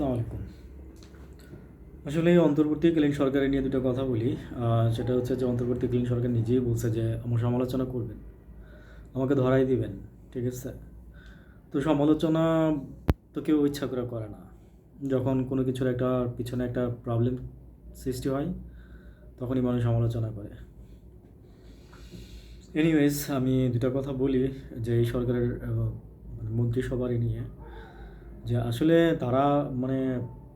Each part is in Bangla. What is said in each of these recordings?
আসসালামু আলাইকুম। আসলে অন্তর্বর্তীকালীন সরকারের নিয়ে দুটো কথা বলি। সেটা হচ্ছে যে অন্তর্বর্তীকালীন সরকার নিজেই বলছে যে আমার সমালোচনা করবেন। আমাকে ধরাই দিবেন, ঠিক আছে? তো সমালোচনা তো কেউ ইচ্ছা করে করে না। যখন কোনো কিছুর একটা পিছনে একটা প্রবলেম সৃষ্টি হয়, তখনই মানুষ সমালোচনা করে। এনিওয়েজ আমি দুটা কথা বলি যে এই সরকারের মানে মন্ত্রিসভার নিয়ে। যে আসলে তারা মানে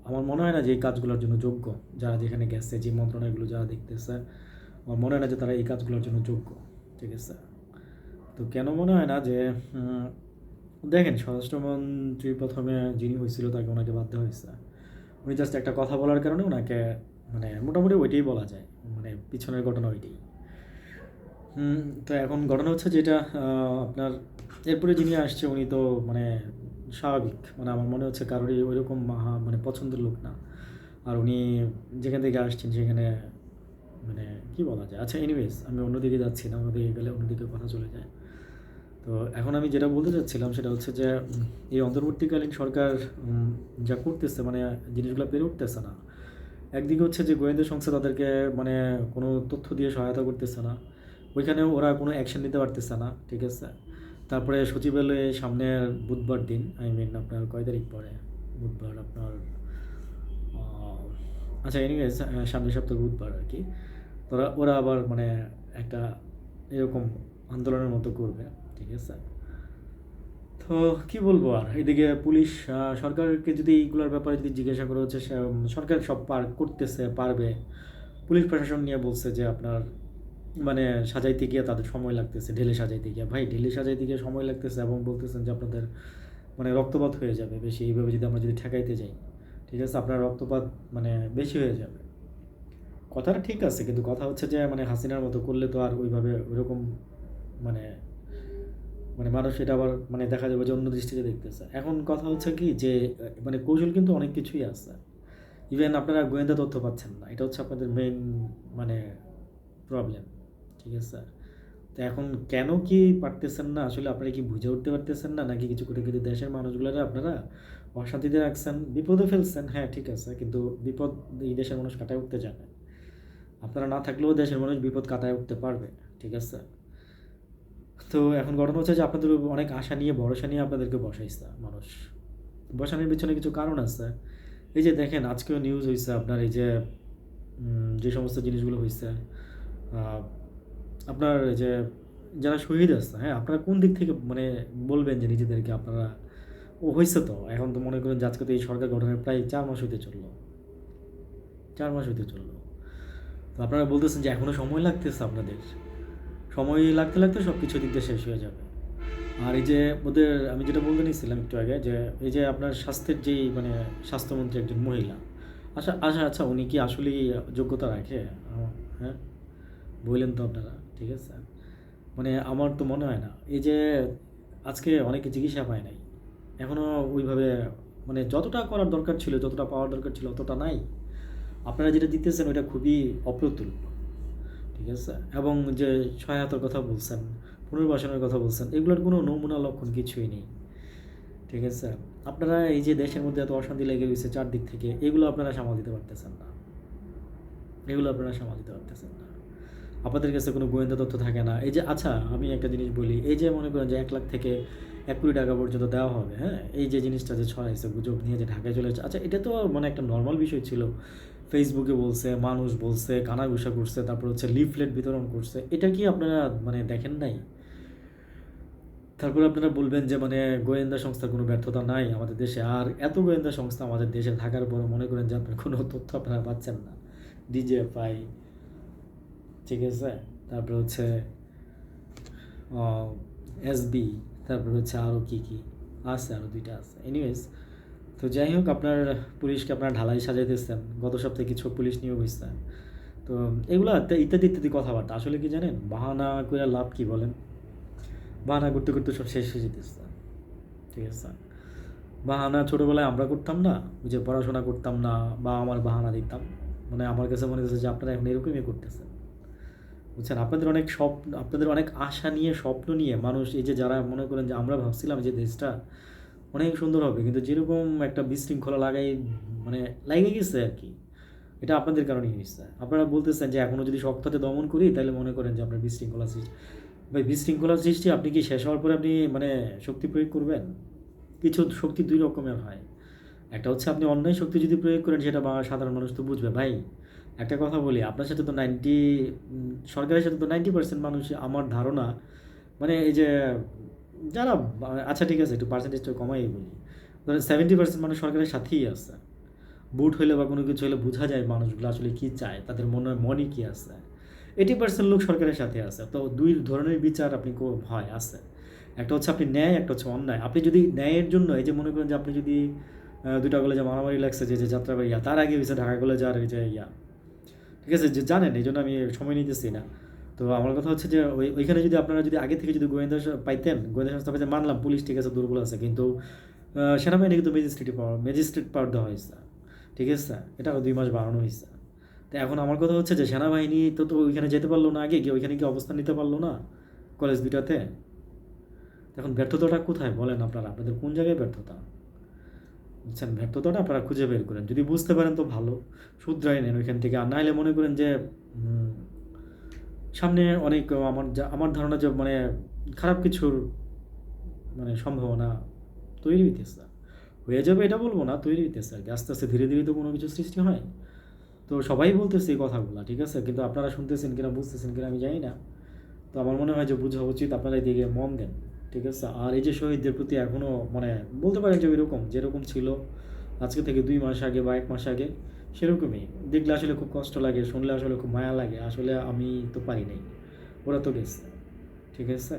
আমার মনে হয় না যে এই কাজগুলোর জন্য যোগ্য যারা যেখানে গেছে, যে মন্ত্রণালয়গুলো যারা দেখতেছে। আমার মনে হয় না যে তারা এই কাজগুলোর জন্য যোগ্য, ঠিক আছে? তো কেন মনে হয় না যে দেখেন স্বরাষ্ট্রমন্ত্রী প্রথমে যিনি হয়েছিল তাকে ওনাকে বাধ্য হয়েছে। উনি জাস্ট একটা কথা বলার কারণে ওনাকে মানে মোটামুটি ওইটাই বলা যায় মানে পিছনের ঘটনা ওইটাই। তো এখন ঘটনা হচ্ছে যেটা আপনার এরপরে যিনি আসছে উনি তো মানে স্বাভাবিক। মানে আমার মনে হচ্ছে কারোরই ওইরকম মাহা মানে পছন্দের লোক না। আর উনি যেখান থেকে আসছেন সেখানে মানে কি বলা যায়? আচ্ছা এনিওয়েজ আমি অন্যদিকে যাচ্ছি না, অন্যদিকে গেলে অন্যদিকে কথা চলে যায়। তো এখন আমি যেটা বলতে চাচ্ছিলাম সেটা হচ্ছে যে, এই অন্তর্বর্তীকালীন সরকার যা করতেছে মানে জিনিসগুলো পেরে উঠতেছে না। একদিকে হচ্ছে যে গোয়েন্দা সংস্থা তাদেরকে মানে কোনো তথ্য দিয়ে সহায়তা করতেছে না। ওইখানেও ওরা কোনো অ্যাকশন নিতে পারতেছে না, ঠিক আছে? তারপরে সচিবালয়ে সামনের বুধবার দিন আই মিন আপনার কয় তারিখ পরে? বুধবার আপনার আচ্ছা এনিওয়েজ সামনের সপ্তাহ বুধবার আর কি। তোরা, ওরা আবার মানে একটা এরকম আন্দোলনের মতো করবে, ঠিক আছে? তো কি বলব আর? এদিকে পুলিশ সরকারকে যদি এইগুলোর ব্যাপারে যদি জিজ্ঞাসা করা হচ্ছে সরকার সব পার করতেছে, পারবে। পুলিশ প্রশাসন নিয়ে বলছে যে আপনার মানে সাজাইতে গিয়ে তাদের সময় লাগতেছে, ঢেলে সাজাইতে গিয়ে। ভাই, ঢেলে সাজাইতে গিয়ে সময় লাগতেছে এবং বলতেছেন যে আপনাদের মানে রক্তপাত হয়ে যাবে বেশি। এইভাবে যদি আমরা যদি ঠেকাইতে যাই, ঠিক আছে? আপনার রক্তপাত মানে বেশি হয়ে যাবে। কথাটা ঠিক আছে, কিন্তু কথা হচ্ছে যে মানে হাসিনার মতো করলে তো আর ওইভাবে ওইরকম মানে মানে মানুষ এটা আবার মানে দেখা যাবে যে অন্য দৃষ্টিতে দেখতেছে। এখন কথা হচ্ছে কি যে মানে কৌশল কিন্তু অনেক কিছুই আছে। ইভেন আপনারা গোয়েন্দা তথ্য পাচ্ছেন না। এটা হচ্ছে আপনাদের মেইন মানে প্রবলেম ঠিক আছে তো এখন কেন কি পারতেছেন না? আসলে আপনারা কি বুঝে উঠতে পারতেছেন না? নাকি কিছু করে কিন্তু দেশের মানুষগুলোরা আপনারা অশান্তিতে রাখছেন? বিপদে ফেলছেন? হ্যাঁ ঠিক আছে, কিন্তু বিপদ এই দেশের মানুষ কাটায় উঠতে জানে। আপনারা না থাকলেও দেশের মানুষ বিপদ কাটায় উঠতে পারবে, ঠিক আছে? তো এখন ঘটনা হচ্ছে যে আপনাদের অনেক আশা নিয়ে, ভরসা নিয়ে আপনাদেরকে বসাইছে মানুষ। বসানোর পিছনে কিছু কারণ আছে। এই যে দেখেন, আজকেও নিউজ হয়েছে আপনার এই যে যে সমস্ত জিনিসগুলো হয়েছে আপনার যে, যারা শহীদ আছে হ্যাঁ আপনারা কোন দিক থেকে মানে বলবেন যে নিজেদেরকে আপনারা, ও হয়েছে তো? এখন তো মনে করেন আজকে তো এই সরকার গঠনের প্রায় চার মাস হইতে চলল। চার মাস হইতে চলল। তো আপনারা বলতেছেন যে এখনও সময় লাগতেছে আপনাদের। সময় লাগতে লাগতে সব কিছু দিক দিয়ে শেষ হয়ে যাবে। আর এই যে ওদের, আমি যেটা বলতে নিয়েছিলাম একটু আগে যে, এই যে আপনার স্বাস্থ্যের যেই মানে স্বাস্থ্যমন্ত্রী একজন মহিলা আচ্ছা আচ্ছা আচ্ছা উনি কি আসলেই যোগ্যতা রাখে? হ্যাঁ বললেন তো আপনারা। ঠিক আছে? মানে আমার তো মনে হয় না। এই যে আজকে অনেকে চিকিৎসা পায় নাই। এখনও ওইভাবে মানে যতটা করার দরকার ছিল, যতটা পাওয়ার দরকার ছিল, অতটা নাই। আপনারা যেটা দিতেছেন, ওইটা খুবই অপ্রতুল। ঠিক আছে? এবং যে সহায়তার কথা বলছেন, পুনর্বাসনের কথা বলছেন, এগুলোর কোনো নমুনা লক্ষণ কিছুই নেই। ঠিক আছে? আপনারা এই যে দেশের মধ্যে এত অশান্তি লেগে রয়েছে চারদিক থেকে, এগুলো আপনারা সামাল দিতে পারতেছেন না। এগুলো আপনারা সামাল দিতে পারতেছেন না। আপনাদের কাছে কোনো গোয়েন্দা তথ্য থাকে না। এই যে আচ্ছা আমি একটা জিনিস বলি, এই যে মনে করেন যে এক লাখ থেকে এক কোটি টাকা পর্যন্ত দেওয়া হবে হ্যাঁ? এই যে জিনিসটা যে ছড়াইছে গুজব নিয়ে যে ঢাকায় চলে আচ্ছা এটা তো মানে একটা নর্মাল বিষয় ছিল। ফেসবুকে বলছে, মানুষ বলছে, কানাঘুষা করছে, তারপর হচ্ছে লিফলেট বিতরণ করছে, এটা কি আপনারা মানে দেখেন নাই? তারপর আপনারা বলবেন যে মানে গোয়েন্দা সংস্থার কোনো ব্যর্থতা নাই আমাদের দেশে, আর এত গোয়েন্দা সংস্থা আমাদের দেশে থাকার পর মনে করেন যে আপনার কোনো তথ্য আপনারা পাচ্ছেন না। ডিজেএফআই ঠিক আছে? তারপর হচ্ছে এসবি তারপর হচ্ছে আরও কী কী আছে আরও দুইটা আছে। এনিওয়েজ তো যাই হোক, আপনার পুলিশকে আপনার ঢালাই সাজাইতেছেন। গত সপ্তাহে কিছু পুলিশ নিয়োগ হয়েছে। তো এগুলা ইত্যাদি ইত্যাদি কথাবার্তা। আসলে কি জানেন? বাহানা করে লাভ কি বলেন? বাহানা করতে করতে সব শেষ হয়ে যেতেছে। ঠিক আছে? বাহানা ছোটোবেলায় আমরা করতাম না যে পড়াশোনা করতাম না, বা আমার বাহানা দিতাম। মানে আমার কাছে মনে হচ্ছে যে আপনারা এখন এরকমই করতেছেন। বুঝছেন? আপনাদের অনেক স্বপ্ন আপনাদের অনেক আশা নিয়ে, স্বপ্ন নিয়ে মানুষ, এই যে যারা মনে করেন যে আমরা ভাবছিলাম যে দেশটা অনেক সুন্দর হবে, কিন্তু যেরকম একটা বিশৃঙ্খলা লাগাই মানে লাগিয়ে গেছে আর কি, এটা আপনাদের কারণেই হয়েছে। আপনারা বলতেছেন যে এখনও যদি শক্ততে দমন করি, তাহলে মনে করেন যে আপনার বিশৃঙ্খলা সৃষ্টি, ভাই বিশৃঙ্খলা সৃষ্টি আপনি কি শেষ হওয়ার পরে আপনি মানে শক্তি প্রয়োগ করবেন? কিছু শক্তি দুই রকমের হয়। একটা হচ্ছে আপনি অন্যায় শক্তি যদি প্রয়োগ করেন, সেটা বা- সাধারণ মানুষ তো বুঝবে। ভাই একটা কথা বলি, আপনার সাথে তো নাইনটি সরকারের সাথে তো নাইনটি পার্সেন্ট মানুষ আমার ধারণা মানে এই যে, যারা আচ্ছা ঠিক আছে, একটু পার্সেন্টেজটা কমাই বলি ধরেন সেভেন্টি পার্সেন্ট মানুষ সরকারের সাথেই আছে। বুট হইলে বা কোনো কিছু হলে বোঝা যায় মানুষগুলো আসলে কী চায়, তাদের মনে মনে কী আছে। এইটি পার্সেন্ট লোক সরকারের সাথে আছে, তো দুই ধরনের বিচার আপনি হয়, আছে। একটা হচ্ছে আপনি ন্যায়, একটা হচ্ছে অন্যায়। আপনি যদি ন্যায়ের জন্য, এই যে মনে করেন যে আপনি যদি দুইটা কলেজে মারামারি লাগছে, যে যে যাত্রাবাড়ি ইয়া তার আগে হয়েছে ঢাকা কলেজ আর যে ইয়া ঠিক আছে, যে জানেন, এই জন্য আমি সময় নিতেছি না। তো আমার কথা হচ্ছে যে, ওই, ওইখানে যদি আপনারা যদি আগে থেকে যদি গোয়েন্দা পাইতেন, গোয়েন্দা সংস্থা পাইতেন, মানলাম পুলিশ ঠিক আছে, দুর্বল আছে, কিন্তু সেনাবাহিনী কিন্তু ম্যাজিস্ট্রেট পাওয়ার ম্যাজিস্ট্রেট পাওয়ার দেওয়া হয়েছে। ঠিক আছে এটা দুই মাস বাড়ানো হয়েছে। তো এখন আমার কথা হচ্ছে যে, সেনাবাহিনী তো তো ওইখানে যেতে পারল না আগে, গিয়ে ওইখানে কি অবস্থান নিতে পারল না কলেজ দুইটাতে। এখন ব্যর্থতাটা কোথায় বলেন আপনারা? আপনাদের কোন জায়গায় ব্যর্থতা? বুঝছেন ব্যর্থতাটা আপনারা খুঁজে বের করেন। যদি বুঝতে পারেন তো ভালো, শুধরাই নেন ওইখান থেকে। আর নাহলে মনে করেন যে সামনে অনেক আমার যা, আমার ধারণা যে মানে খারাপ কিছুর মানে সম্ভাবনা তৈরি হইতেছে। হয়ে যাবে এটা বলব না, তৈরি হইতেছে আর কি। আস্তে আস্তে ধীরে ধীরে তো কোনো কিছু সৃষ্টি হয়। তো সবাই বলতেছে এই কথাগুলো, ঠিক আছে? কিন্তু আপনারা শুনতেছেন কিনা, বুঝতেছেন কিনা আমি জানি না। তো আমার মনে হয় যে বোঝা উচিত, আপনারা এদিকে মন দেন। ঠিক আছে? আর এই যে শহীদদের প্রতি এখনও মানে বলতে পারেন যে ওইরকম, যেরকম ছিল আজকে থেকে দুই মাস আগে বা এক মাস আগে, সেরকমই। দেখলে আসলে খুব কষ্ট লাগে, শুনলে আসলে খুব মায়া লাগে। আসলে আমি তো পারি নাই। ওরা তো গেছে, ঠিক আছে?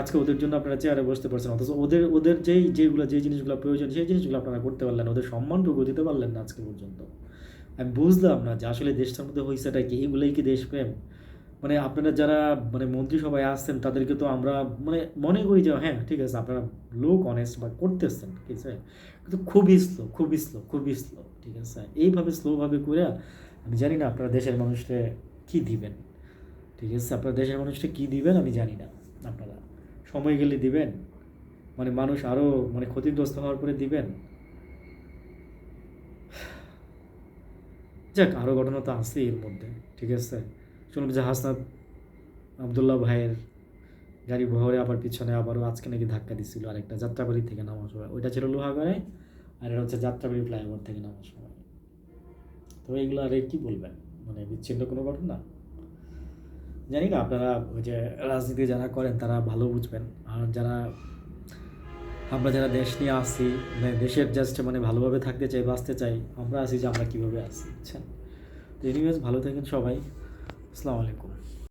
আজকে ওদের জন্য আপনারা চেয়ারে বসতে পারছেন। অথচ ওদের ওদের যেই যেগুলো যে জিনিসগুলো প্রয়োজন, সেই জিনিসগুলো আপনারা করতে পারলেন ওদের সম্মানটুকু দিতে পারলেন না আজকে পর্যন্ত। আমি বুঝলাম না যে আসলে দেশটার মধ্যে হয়েছেটা কি? এগুলোই কি দেশপ্রেম? মানে আপনারা যারা মানে মন্ত্রিসভায় আসছেন, তাদেরকে তো আমরা মানে মনে করি যে হ্যাঁ ঠিক আছে, আপনারা লোক অনেস্ট বা করতেছেন, ঠিক আছে? কিন্তু খুবই স্লো খুবই স্লো খুবই স্লো ঠিক আছে? এইভাবে স্লোভাবে করে আমি জানি না আপনারা দেশের মানুষকে কী দিবেন, ঠিক আছে? আপনারা দেশের মানুষকে কী দিবেন আমি জানি না আপনারা। সময় গেলে দিবেন মানে মানুষ আরও মানে ক্ষতিগ্রস্ত হওয়ার পরে দিবেন। যাক আরও ঘটনা তো আছে এর মধ্যে, ঠিক আছে? যে হাসনাত আবদুল্লাহ ভাইয়ের গাড়ি ভরে আবার পিছনে আবারও আজকে নাকি ধাক্কা দিচ্ছিল আরেকটা যাত্রাবাড়ি থেকে নামার সময়। ওইটা ছিল লোহাগড়ায় আর এটা হচ্ছে যাত্রাবাড়ি ফ্লাইওভার থেকে নামার সময়। তো এইগুলো আর কী বলবেন? মানে বিচ্ছিন্ন কোনো ঘটনা? জানি না, আপনারা ওই যে রাজনীতি যারা করেন তারা ভালো বুঝবেন। আর যারা, আমরা যারা দেশ নিয়ে আসি মানে দেশের জাস্ট মানে ভালোভাবে থাকতে চাই, বাঁচতে চাই, আমরা আসি যে আমরা কীভাবে আছি বুঝছেন? তো এনিওয়েজ ভালো থাকেন সবাই। আসসালামু আলাইকুম